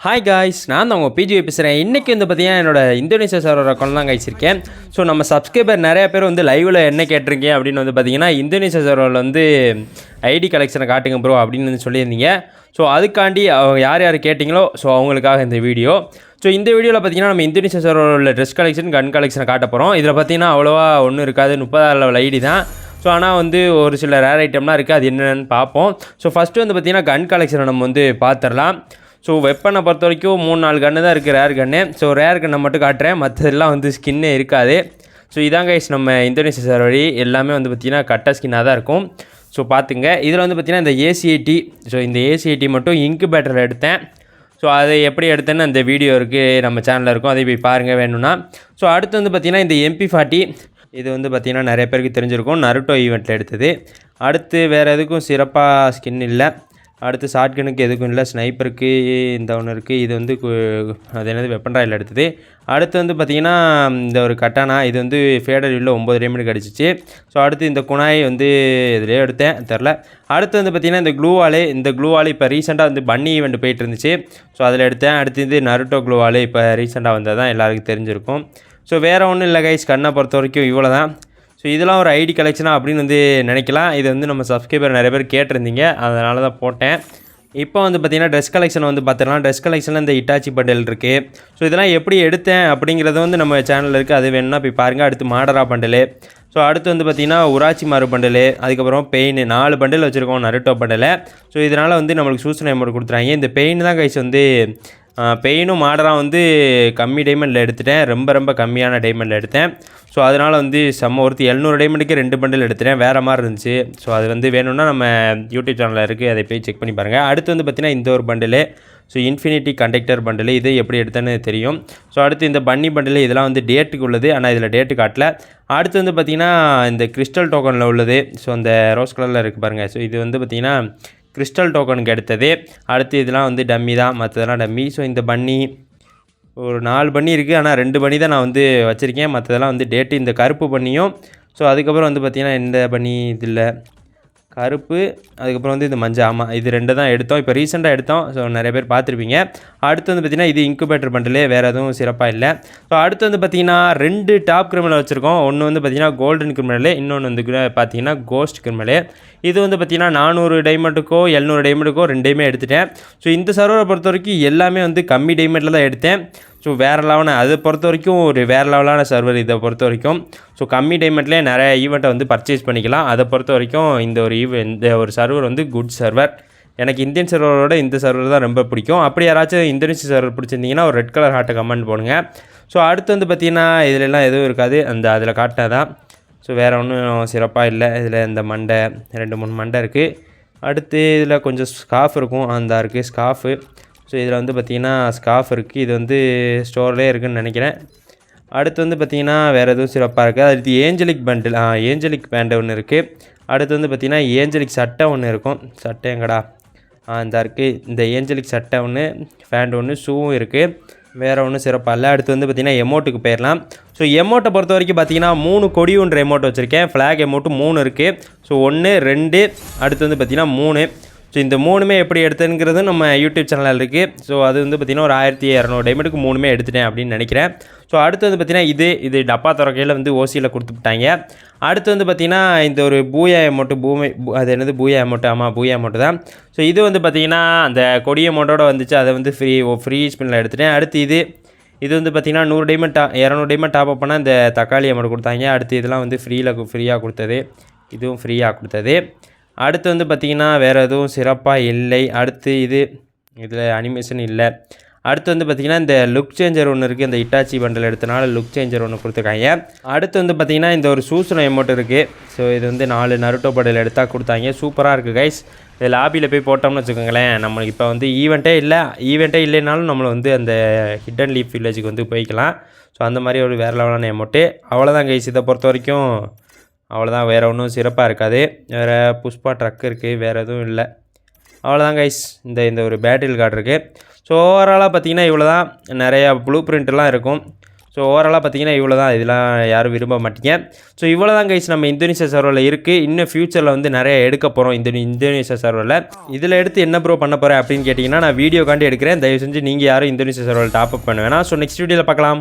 Hi guys நான் தான் உங்கள் பிஜி பேசுகிறேன் இன்றைக்கி வந்து பார்த்தீங்கன்னா என்னோட இந்தோனேஷியா சர்வர் அக்கௌண்ட் தான் காய்ச்சிருக்கேன் ஸோ நம்ம சப்ஸ்கிரைபர் நிறைய பேர் வந்து லைவில் என்ன கேட்டிருக்கீங்க அப்படின்னு வந்து பார்த்தீங்கன்னா இந்தோனேஷியா சர்வரில் வந்து ஐடி கலெக்ஷனை காட்டுங்க ப்ரோ அப்படின்னு வந்து சொல்லியிருந்தீங்க. ஸோ அதுக்காண்டி அவங்க யார் யார் கேட்டிங்களோ ஸோ அவங்களுக்காக இந்த வீடியோ ஸோ இந்த வீடியோவில் பார்த்தீங்கன்னா நம்ம இந்தோனேஷியா சர்வரில் உள்ள ட்ரெஸ் கலெக்ஷன் கன் கலெக்ஷனை காட்ட போகிறோம் இதில் பார்த்தீங்கன்னா அவ்வளோவா ஒன்றும் இருக்காது. முப்பதாயிரம் லெவல் ஐடி தான். ஸோ ஆனால் வந்து ஒரு சில ரேர் ஐட்டம்லாம் இருக்குது அது என்னென்னு பார்ப்போம். ஸோ ஃபஸ்ட்டு வந்து பார்த்திங்கன்னா கன் கலெக்ஷனை நம்ம வந்து பார்த்துடலாம் ஸோ வெப்பனை பொறுத்த வரைக்கும் மூணு நாலு கன்று தான் இருக்குது ரேர் கன்று ஸோ ரேர் கன்னை மட்டும் காட்டுறேன். மற்றதெல்லாம் வந்து ஸ்கின்னே இருக்காது. ஸோ இதான் கைஸ் நம்ம இந்தோனேஷியா சர்வரி எல்லாமே வந்து பார்த்திங்கன்னா கட்ட ஸ்கின்னாக தான் இருக்கும். ஸோ பார்த்துங்க இதில் வந்து பார்த்திங்கன்னா இந்த ஏசிஐடி ஸோ இந்த ஏசிஐடி மட்டும் இன்குபேட்டரில் எடுத்தேன். ஸோ அதை எப்படி எடுத்தேன்னு அந்த வீடியோ இருக்குது நம்ம சேனலில் இருக்கும். அதை போய் பாருங்கள் வேணும்னா. ஸோ அடுத்து வந்து பார்த்திங்கன்னா இந்த எம்பி ஃபார்ட்டி இது வந்து பார்த்திங்கன்னா நிறைய பேருக்கு தெரிஞ்சிருக்கும். நருட்டோ ஈவெண்ட்டில் எடுத்தது. அடுத்து வேறு எதுக்கும் சிறப்பாக ஸ்கின் இல்லை. அடுத்து ஷாட்கனுக்கு எதுக்கும் இல்லை ஸ்னைப்பருக்கு இந்த ஒன்று இருக்குது இது வந்து கு- அது என்னது வெப்பன் ராயில் எடுத்தது. அடுத்து வந்து பார்த்திங்கன்னா இந்த ஒரு கட்டானா இது வந்து ஃபேடர் இல்லை ஒம்பது டைமண்ட் கிடச்சிச்சு. ஸோ அடுத்து இந்த குணாய் வந்து இதுலேயே எடுத்தேன் தெரில. அடுத்து வந்து பார்த்திங்கன்னா இந்த க்ளூவாலே இந்த க்ளூவால் இப்போ ரீசெண்டாக வந்து பன்னி ஈவெண்ட் போயிட்டு இருந்துச்சு. ஸோ அதில் எடுத்தேன். அடுத்து இது நருட்டோ க்ளூவாலே இப்போ ரீசெண்டாக வந்தால் தான் எல்லாருக்கும் தெரிஞ்சிருக்கும். ஸோ வேறு ஒன்றும் இல்லை கைஸ் கண்ணை பொறுத்த வரைக்கும் இவ்வளோ தான் ஸோ இதெல்லாம் ஒரு ஐடி கலெக்ஷனாக அப்படின்னு வந்து நினைக்கலாம். இது வந்து நம்ம சப்ஸ்கிரைபர் நிறைய பேர் கேட்டிருந்தீங்க. அதனால தான் போட்டேன். இப்போ வந்து பார்த்தீங்கன்னா ட்ரெஸ் கலெக்ஷன் வந்து பார்த்துக்கலாம் ட்ரெஸ் கலெக்ஷனில் இந்த இட்டாச்சி பண்டல் இருக்குது ஸோ இதெல்லாம் எப்படி எடுத்தேன் அப்படிங்கிறது வந்து நம்ம சேனலில் இருக்குது அது வேணும்னா போய் பாருங்கள் அடுத்து மாடரா பண்டல் ஸோ அடுத்து வந்து பார்த்திங்கன்னா உராச்சி மாறு பண்டலு அதுக்கப்புறம் பெயின் நாலு பண்டல் வச்சுருக்கோம் நருட்டோ பண்டலை ஸோ இதனால் வந்து நம்மளுக்கு சூசனை அமௌண்ட் கொடுத்துறாங்க இந்த பெயின் தான் கைஸ் வந்து பெயினும் மாடராக வந்து கம்மி டைமண்டில் எடுத்துட்டேன். ரொம்ப ரொம்ப கம்மியான டைமண்டில் எடுத்தேன். ஸோ அதனால் வந்து செம்ம ஒருத்தி. எழுநூறு டைமண்டுக்கு ரெண்டு பண்டில் எடுத்துட்டேன். வேறு மாதிரி இருந்துச்சு. ஸோ அது வந்து வேணும்னா நம்ம யூடியூப் சேனலில் இருக்குது அதை போய் செக் பண்ணி பாருங்கள் அடுத்து வந்து பார்த்திங்கன்னா இந்த ஒரு bundle so infinity conductor bundle இது எப்படி எடுத்தேன்னு தெரியும். ஸோ அடுத்து இந்த பன்னி பண்டில் இதெல்லாம் வந்து டேட்டுக்கு உள்ளது. ஆனால் இதில் டேட்டு காட்டல. அடுத்து வந்து பார்த்திங்கன்னா இந்த கிறிஸ்டல் டோக்கனில் உள்ளது. ஸோ அந்த ரோஸ் கலரில் இருக்குது பாருங்கள் ஸோ இது வந்து பார்த்திங்கன்னா கிறிஸ்டல் டோக்கனுக்கு எடுத்தது. அடுத்து இதெல்லாம் வந்து டம்மி தான். மற்றதெல்லாம் டம்மி ஸோ இந்த பன்னி ஒரு நாலு பண்ணி இருக்குது ஆனால் ரெண்டு பண்ணி தான் நான் வந்து வச்சுருக்கேன். மற்றதெல்லாம் வந்து டேட்டு இந்த கருப்பு பண்ணியும் ஸோ அதுக்கப்புறம் வந்து பார்த்திங்கன்னா இந்த பண்ணி இது இல்லை. கருப்பு அதுக்கப்புறம் வந்து இந்த மஞ்சள். ஆமாம் இது ரெண்டு தான் எடுத்தோம். இப்போ ரீசெண்டாக எடுத்தோம். ஸோ நிறைய பேர் பார்த்துருப்பீங்க. அடுத்து வந்து பார்த்திங்கன்னா இது இன்குபேட்டர் பண்டிலே வேறு எதுவும் சிறப்பாக இல்லை. ஸோ அடுத்து வந்து பார்த்திங்கன்னா ரெண்டு டாப் கிரிமினல் வச்சுருக்கோம். ஒன்று வந்து பார்த்திங்கன்னா கோல்டன் கிரிமினலு இன்னொன்று வந்து பார்த்திங்கன்னா கோஸ்ட் கிரிமினல் இது வந்து பார்த்திங்கன்னா நானூறு டைமண்டுக்கோ எழுநூறு டைமண்டுக்கோ ரெண்டையுமே எடுத்துட்டேன். ஸோ இந்த சர்வரை பொறுத்த வரைக்கும் எல்லாமே வந்து கம்மி டைமண்டில் தான் எடுத்தேன். ஸோ வேறு லெவலான அதை பொறுத்த வரைக்கும் ஒரு வேறு லெவலான சர்வர் இதை பொறுத்த வரைக்கும். ஸோ கம்மி டைமெண்ட்லேயே நிறைய ஈவெண்ட்டை வந்து பர்ச்சேஸ் பண்ணிக்கலாம். அதை பொறுத்த வரைக்கும் இந்த ஒரு ஈவெண்ட் இந்த ஒரு சர்வர் வந்து குட் சர்வர் எனக்கு இந்தியன் சர்வரோட இந்த சர்வர் தான் ரொம்ப பிடிக்கும். அப்படி யாராச்சும் இந்தோனேஷிய சர்வர் பிடிச்சிருந்தீங்கன்னா ஒரு ரெட் கலர் ஹார்ட்டை கமெண்ட் போடுங்க. ஸோ அடுத்து வந்து பார்த்தீங்கன்னா இதிலெல்லாம் எதுவும் இருக்காது. அந்த அதில் காட்டினதான். ஸோ வேறு ஒன்றும் சிறப்பாக இல்லை. இதில் இந்த மண்டை ரெண்டு மூணு மண்டை இருக்குது அடுத்து இதில் கொஞ்சம் ஸ்காஃப் இருக்கும். அந்த இருக்குது ஸ்காஃபு ஸோ இதில் வந்து பார்த்திங்கன்னா ஸ்காஃப் இருக்குது இது வந்து ஸ்டோர்லேயே இருக்குதுன்னு நினைக்கிறேன். அடுத்து வந்து பார்த்திங்கன்னா வேறு எதுவும் சிறப்பாக இருக்குது அடுத்து ஏஞ்சலிக் பண்டில் ஆ ஏஞ்சலிக் பேண்டு ஒன்று இருக்குது அடுத்து வந்து பார்த்திங்கன்னா ஏஞ்சலிக் சட்டை ஒன்று இருக்கும். சட்டை எங்கடா ஆ இந்த இருக்குது இந்த ஏஞ்சலிக் சட்டை ஒன்று ஃபேண்ட் ஒன்று ஷூவும் இருக்குது வேறு ஒன்றும் சிறப்பாக இல்லை. அடுத்து வந்து பார்த்திங்கன்னா எமௌண்ட்டுக்கு போயிடலாம். ஸோ எமௌண்ட்டை பொறுத்த வரைக்கும் பார்த்தீங்கன்னா மூணு கொடி ஒன்று எமௌண்ட் வச்சுருக்கேன். ஃப்ளாக் எமௌண்ட்டு மூணு இருக்குது ஸோ ஒன்று ரெண்டு அடுத்து வந்து பார்த்திங்கன்னா மூணு. ஸோ இந்த மூணுமே எப்படி எடுத்தேங்கிறது நம்ம யூடியூப் சேனலில் இருக்குது ஸோ அது வந்து பார்த்திங்கன்னா ஒரு ஆயிரத்தி இரநூறு டைமண்டுக்கு மூணுமே எடுத்துட்டேன் அப்படின்னு நினைக்கிறேன். ஸோ அடுத்து வந்து பார்த்திங்கன்னா இது இது டப்பா துறக்கையில் வந்து ஓசியில் கொடுத்துட்டாங்க அடுத்து வந்து பார்த்திங்கன்னா இந்த ஒரு பூயா அமௌண்ட்டு பூமி அது என்னது? பூயா அமௌண்ட்டு ஆமாம் பூயா அமௌண்ட்டு தான். ஸோ இது வந்து பார்த்திங்கன்னா அந்த கொடி அமௌண்ட்டோட வந்துச்சு. அதை வந்து ஃப்ரீ ஃப்ரீ ஸ்பின்னில் எடுத்துட்டேன். அடுத்து இது இது வந்து பார்த்திங்கன்னா நூறு டைமண்ட் டா இரநூறு டைமண்ட் டாப் அப் பண்ணால் இந்த தக்காளி அமௌண்ட் கொடுத்தாங்க. அடுத்து இதெல்லாம் வந்து ஃப்ரீயில் ஃப்ரீயாக கொடுத்தது. இதுவும் ஃப்ரீயாக கொடுத்தது. அடுத்து வந்து பார்த்திங்கன்னா வேறு எதுவும் சிறப்பாக இல்லை. அடுத்து இது இதில் அனிமேஷன் இல்லை. அடுத்து வந்து பார்த்திங்கன்னா இந்த லுக் சேஞ்சர் ஒன்று இருக்குது இந்த இட்டாச்சி பண்டில் எடுத்தனால லுக் சேஞ்சர் ஒன்று கொடுத்துருக்காங்க. அடுத்து வந்து பார்த்திங்கன்னா இந்த ஒரு சூசன எமௌண்ட் இருக்குது ஸோ இது வந்து நாலு நருட்டோ பண்டல் எடுத்தால் கொடுத்தாங்க. சூப்பராக இருக்குது கைஸ் இது லாபியில் போய் போட்டோம்னு வச்சுக்கோங்களேன். நம்மளுக்கு இப்போ வந்து ஈவெண்ட்டே இல்லை. ஈவெண்ட்டே இல்லைனாலும் நம்மளை வந்து அந்த ஹிடன் லீஃப் வில்லேஜுக்கு வந்து போய்க்கலாம். ஸோ அந்த மாதிரி ஒரு வேறு லெவலான எமௌண்ட்டு அவ்வளோதான் கைஸ் இதை பொறுத்த வரைக்கும் அவ்வளோதான் வேறு ஒன்றும் சிறப்பாக இருக்காது. வேறு புஷ்பா ட்ரக் இருக்குது வேறு எதுவும் இல்லை. அவ்வளோதான் கைஸ் இந்த இந்த ஒரு பேட்டில் கார்டு இருக்குது ஸோ ஓவராலாக பார்த்தீங்கன்னா இவ்வளோ தான் நிறையா ப்ளூ பிரிண்ட்லாம் இருக்கும். ஸோ ஓவராலாக பார்த்தீங்கன்னா இவ்வளோ தான் இதெல்லாம் யாரும் விரும்ப மாட்டீங்க. ஸோ இவ்வளோ தான் கைஸ் நம்ம இந்தோனேஷியா சர்வரில் இருக்குது இன்னும் ஃப்யூச்சரில் வந்து நிறைய எடுக்க போகிறோம் இந்த இந்தோனேஷியா சர்வரில் இதில் எடுத்து என்ன ப்ரோ பண்ண போகிறேன் அப்படின்னு கேட்டிங்கன்னா நான் வீடியோ காண்டி எடுக்கிறேன். தயவு செஞ்சு நீங்கள் யாரும் இந்தோனேஷியா சர்வரில் டாப் அப் பண்ண வேணாம். ஸோ நெக்ஸ்ட் வீடியோவில் பார்க்கலாம்.